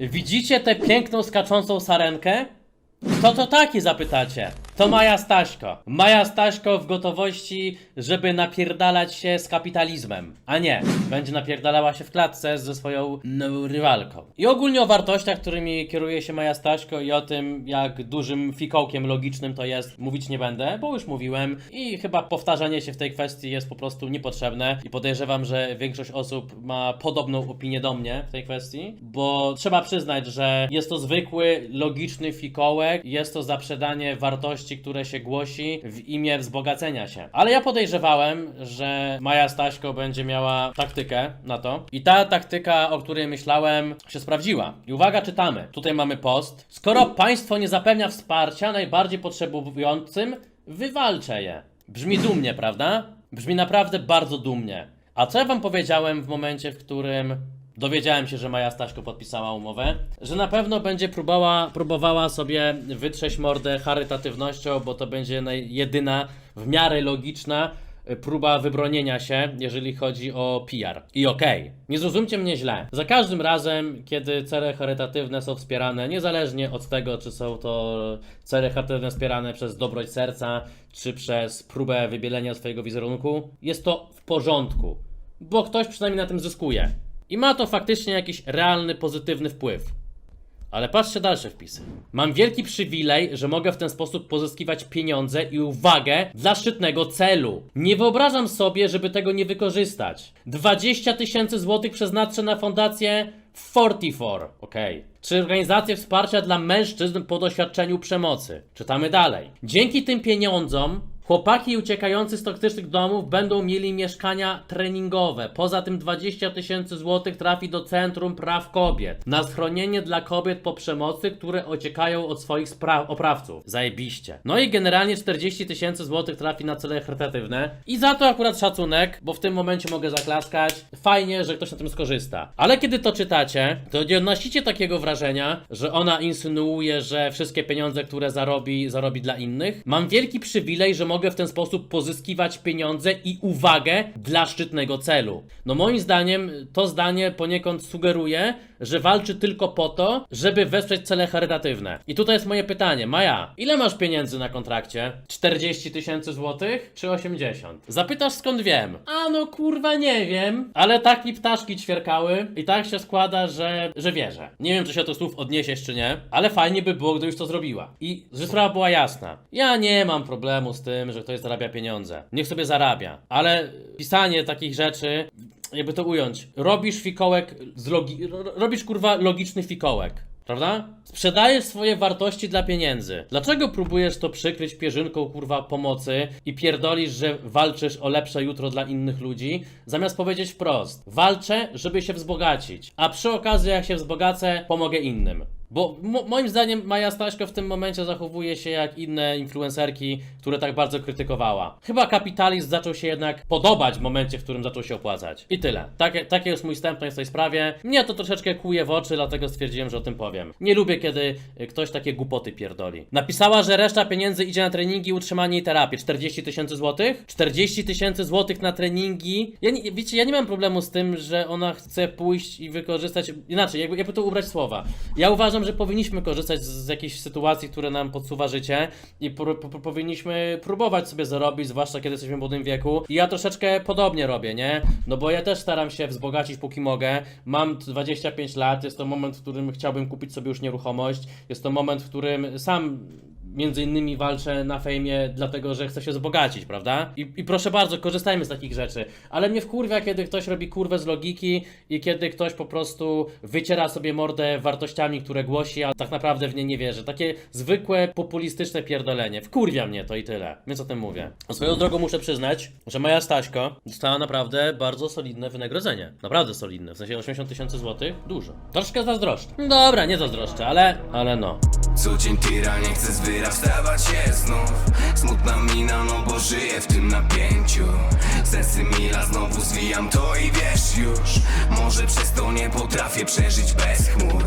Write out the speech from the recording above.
Widzicie tę piękną skaczącą sarenkę? Kto to taki zapytacie? To Maja Staśko. Maja Staśko w gotowości, żeby napierdalać się z kapitalizmem. A nie, będzie napierdalała się w klatce ze swoją nową rywalką. I ogólnie o wartościach, którymi kieruje się Maja Staśko i o tym, jak dużym fikołkiem logicznym to jest, mówić nie będę, bo już mówiłem i chyba powtarzanie się w tej kwestii jest po prostu niepotrzebne i podejrzewam, że większość osób ma podobną opinię do mnie w tej kwestii, bo trzeba przyznać, że jest to zwykły, logiczny fikołek, jest to zaprzedanie wartości, które się głosi w imię wzbogacenia się. Ale ja podejrzewałem, że Maja Staśko będzie miała taktykę na to i ta taktyka, o której myślałem, się sprawdziła. I uwaga, czytamy. Tutaj mamy post. Skoro państwo nie zapewnia wsparcia najbardziej potrzebującym, wywalczę je. Brzmi dumnie, prawda? Brzmi naprawdę bardzo dumnie. A co ja wam powiedziałem w momencie, w którym dowiedziałem się, że Maja Staśko podpisała umowę? Że na pewno będzie próbowała, próbowała sobie wytrzeć mordę charytatywnością, bo to będzie jedyna, w miarę logiczna y, próba wybronienia się, jeżeli chodzi o PR. I okej, nie zrozumcie mnie źle. Za każdym razem, kiedy cele charytatywne są wspierane, niezależnie od tego, czy są to cele charytatywne wspierane przez dobroć serca, czy przez próbę wybielenia swojego wizerunku, jest to w porządku, bo ktoś przynajmniej na tym zyskuje. I ma to faktycznie jakiś realny, pozytywny wpływ. Ale patrzcie dalsze wpisy. Mam wielki przywilej, że mogę w ten sposób pozyskiwać pieniądze i uwagę dla szczytnego celu. Nie wyobrażam sobie, żeby tego nie wykorzystać. 20 tysięcy złotych przeznaczę na fundację 44, okej. Czy organizację wsparcia dla mężczyzn po doświadczeniu przemocy. Czytamy dalej. Dzięki tym pieniądzom Chłopaki uciekający z toksycznych domów będą mieli mieszkania treningowe. Poza tym 20 tysięcy złotych trafi do Centrum Praw Kobiet. Na schronienie dla kobiet po przemocy, które uciekają od swoich oprawców. Zajebiście. No i generalnie 40 tysięcy złotych trafi na cele charytatywne. I za to akurat szacunek, bo w tym momencie mogę zaklaskać. Fajnie, że ktoś na tym skorzysta. Ale kiedy to czytacie, to nie odnosicie takiego wrażenia, że ona insynuuje, że wszystkie pieniądze, które zarobi, zarobi dla innych. Mam wielki przywilej, że mogę w ten sposób pozyskiwać pieniądze i uwagę dla szczytnego celu. No moim zdaniem to zdanie poniekąd sugeruje, że walczy tylko po to, żeby wesprzeć cele charytatywne. I tutaj jest moje pytanie. Maja, ile masz pieniędzy na kontrakcie? 40 tysięcy złotych czy 80? Zapytasz skąd wiem? A no kurwa nie wiem. Ale tak mi ptaszki ćwierkały i tak się składa, że, że wierzę. Nie wiem czy się do słów odniesiesz czy nie, ale fajnie by było, gdybyś to zrobiła. I że sprawa była jasna. Ja nie mam problemu z tym, że ktoś zarabia pieniądze. Niech sobie zarabia. Ale pisanie takich rzeczy jakby to ująć, robisz fikołek z logi... ro- robisz kurwa logiczny fikołek. Prawda? Sprzedajesz swoje wartości dla pieniędzy. Dlaczego próbujesz to przykryć pierzynką kurwa pomocy i pierdolisz, że walczysz o lepsze jutro dla innych ludzi, zamiast powiedzieć wprost: walczę, żeby się wzbogacić, a przy okazji, jak się wzbogacę, pomogę innym. Bo mo- moim zdaniem Maja Staśko w tym momencie zachowuje się jak inne influencerki, które tak bardzo krytykowała. Chyba kapitalizm zaczął się jednak podobać w momencie, w którym zaczął się opłacać. I tyle. Takie, takie jest mój wstęp w tej sprawie. Mnie to troszeczkę kłuje w oczy, dlatego stwierdziłem, że o tym powiem. Nie lubię, kiedy y, ktoś takie głupoty pierdoli. Napisała, że reszta pieniędzy idzie na treningi, utrzymanie i terapię. 40 tysięcy złotych? 40 tysięcy złotych na treningi? Ja nie, wiecie, ja nie mam problemu z tym, że ona chce pójść i wykorzystać... Inaczej, jakby, jakby to ubrać słowa. Ja uważam, że powinniśmy korzystać z, z jakichś sytuacji, które nam podsuwa życie i po, po, po, powinniśmy próbować sobie zarobić, zwłaszcza kiedy jesteśmy w młodym wieku. I ja troszeczkę podobnie robię, nie? No bo ja też staram się wzbogacić póki mogę. Mam 25 lat, jest to moment, w którym chciałbym kupić sobie już nieruchomość. Jest to moment, w którym sam między innymi walczę na fejmie, dlatego że chcę się wzbogacić, prawda? I, I proszę bardzo, korzystajmy z takich rzeczy. Ale mnie wkurwia, kiedy ktoś robi kurwę z logiki i kiedy ktoś po prostu wyciera sobie mordę wartościami, które głosi, a tak naprawdę w nie nie wierzy. Takie zwykłe, populistyczne pierdolenie. Wkurwia mnie to i tyle. Więc o tym mówię. Swoją drogą muszę przyznać, że moja Staśko dostała naprawdę bardzo solidne wynagrodzenie. Naprawdę solidne. W sensie 80 tysięcy złotych. Dużo. Troszkę zazdroszczę. Dobra, nie zazdroszczę, ale, ale no. Co dzień tira, nie chcę z wyra wstawać się znów. Smutna mina, no bo żyję w tym napięciu. Sensy mila, znowu zwijam to i wiesz już. Może przez to nie potrafię przeżyć bez chmur